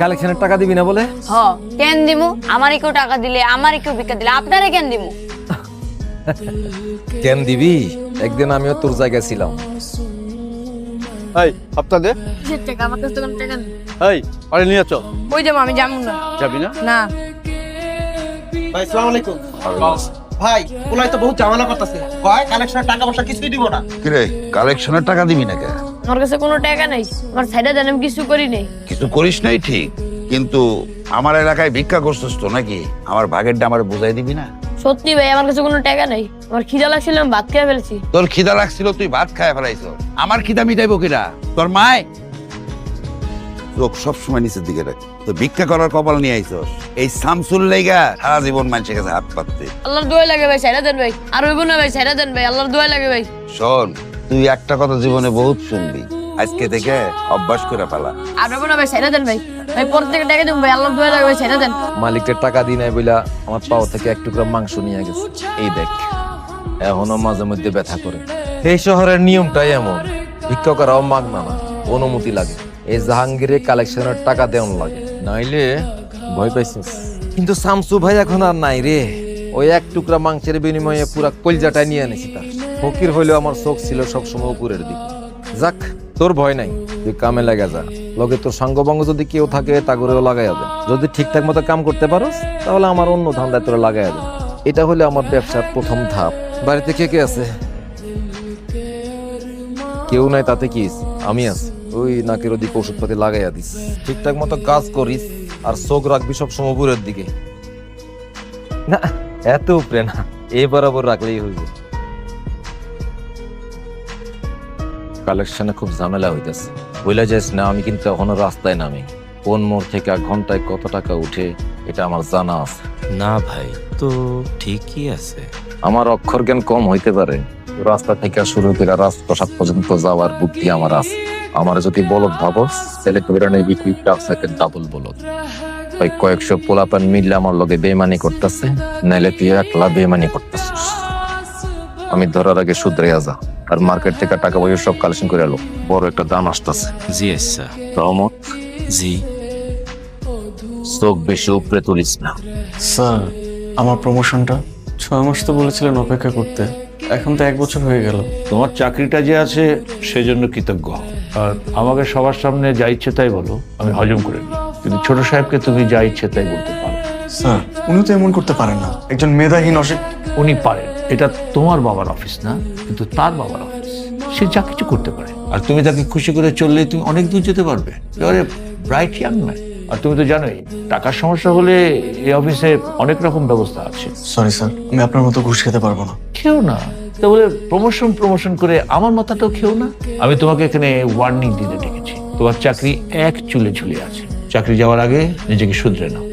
কালেকশনের টাকা দিবি না বলে? হ কেন দিমু? আমারই কেউ টাকা দিলে আমারই কেউ ভিক্ষা দিলে আপনারে কেন দিমু? কেন দিবি? একদিন আমিও তোর জায়গায় ছিলাম। এই হপ্তা দে। টাকা আমার কাছে কোনো টাকা নেই এই আরে নিয়ে চল ওই যাব আমি যাব না। যাবি না? না। ভাই সালাম আলাইকুম। ভাই ওলাই তো বহুত ঝামেলা করতেছে। কয় কালেকশনের টাকা পয়সা কিছুই দিব না। কিরে কালেকশনের টাকা দিবি না কে আমার কাছে কোনো টাকা নাই? আমার সাইডে দেন আমি কিছু করি নাই। কিছু করিস নাই ঠিক কিন্তু আমার এলাকায় ভিক্ষা করছিস তো নাকি? আমার ভাগেরটা আমার বুঝাই দিবি না? সত্যি ভাই আমার কাছে কোনো টাকা নাই। আমার খিদা লাগছিল আমি ভাত খেয়ে ফেলেছি। তোর খিদা লাগছিল তুই ভাত খায় ফেলাইছ। আমার খিদা মিটাইবো কিনা? তোর মায়? লোক সবসময় নিচের দিকে রাখ। তো ভিক্ষা করার কপাল নিয়ে আইছস। এই সামসুল লেগা সারা জীবন মানুষের কাছে হাত পাততে। আল্লাহর দোয়া লাগে ভাই সাইডা দেন ভাই। আর হইব না ভাই সাইডা দেন ভাই আল্লাহর দোয়া লাগে ভাই। শোন তুই একটা কথা জীবনে বহুত শুনবি। আজকে থেকে অভ্যাস করে ফেলা। ভাই দেন ভাই। ভাই টাকা দেন ভাই আল্লাহর দোয়া লাগে ভাই দেন। মালিকের টাকা দিই নাই বইলা আমার পাও থেকে এক টুকরা মাংস নিয়ে গেছে। এই দেখ এখনও মাঝে মধ্যে ব্যথা করে। এই শহরের নিয়মটাই এমন ভিক্ষা করাও মাগনা না অনুমতি লাগে। এই জাহাঙ্গীরের কালেকশনের টাকা দেওয়ান লাগে। নাইলে ভয় পাইছিস। কিন্তু শামসু ভাই এখন আর নাই রে। ওই এক টুকরা মাংসের বিনিময়ে পুরা কলজাটাই নিয়ে এনেছি তার। ফকির হইলেও আমার চোখ ছিল সবসময় উপরের দিক। যাক, তোর ভয় নাই, তুই কামে লাগা যা। লগে তোর সাঙ্গবঙ্গ যদি কেউ থাকে তা করেও লাগাই দে। যদি ঠিকঠাক মতো কাম করতে পারোস, তাহলে আমার অন্য ধান্দায় তোরা লাগাই দে। এটা হলে আমার ব্যবসার প্রথম ধাপ। বাড়িতে কে কে আছে? কেউ নাই, তাতে কি আমি আছি। ওই নাকের ওদিকে ওষুধপাতি লাগাইয়া দিস। ঠিকঠাক মতো কাজ করিস, আর চোখ রাখবি সব সময় দিকে। না এত উপরে না এ বরাবর রাখলেই হইবে। কালেকশনে খুব ঝামেলা হইতেছে। বইলা যাস না আমি কিন্তু এখনও রাস্তায় নামি। কোন মোড় থেকে এক ঘন্টায় কত টাকা উঠে এটা আমার জানা আছে। না ভাই তো ঠিকই আছে। আমার অক্ষর জ্ঞান কম হইতে পারে। রাস্তা থেকে শুরু করে রাজপ্রসাদ পর্যন্ত যাওয়ার বুদ্ধি আমার আছে। আমার যদি বলদ ভাবস তাহলে বিক্রি ব্যবসাকে ডাবল বলদ। ওই কয়েকশো পোলাপান মিললে আমার লগে বেমানি করতেছে নাইলে তুই একলা বেমানি করতেছিস। আমি ধরার আগে শুধরে যা আর মার্কেট থেকে টাকা পয়সা সব কালেকশন করে এলো বড় একটা দাম আসতেছে। জি স্যার রহমত? জি। চোখ বেশি উপরে তুলিস না। স্যার আমার প্রমোশনটা ছয় মাস তো বলেছিলেন অপেক্ষা করতে। এখন তো এক বছর হয়ে গেল। তোমার চাকরিটা যে আছে সেজন্য কৃতজ্ঞ। আর আমাকে সবার সামনে যা ইচ্ছে তাই বলো আমি হজম করে নিই। কিন্তু ছোট সাহেবকে তুমি যা ইচ্ছে তাই বলতে পারো। স্যার উনি তো এমন করতে পারেন না। একজন মেধাহীন অসিক উনি পারেন। এটা তোমার বাবার অফিস না কিন্তু তার বাবার অফিস। সে যা কিছু করতে পারে। আর তুমি তাকে খুশি করে চললে তুমি অনেক দূর যেতে পারবে। এবারে ব্রাইট ইয়াং ম্যান আর তুমি তো জানোই টাকার সমস্যা হলে এই অফিসে অনেক রকম ব্যবস্থা আছে। সরি স্যার আমি আপনার মতো ঘুষ খেতে পারব না। খেও না। তা বলে প্রমোশন প্রমোশন করে আমার মাথাটাও খেও না। আমি তোমাকে এখানে ওয়ার্নিং দিতে ডেকেছি তোমার চাকরি এক চুলে ঝুলে আছে। চাকরি যাওয়ার আগে নিজেকে শুধরে নাও।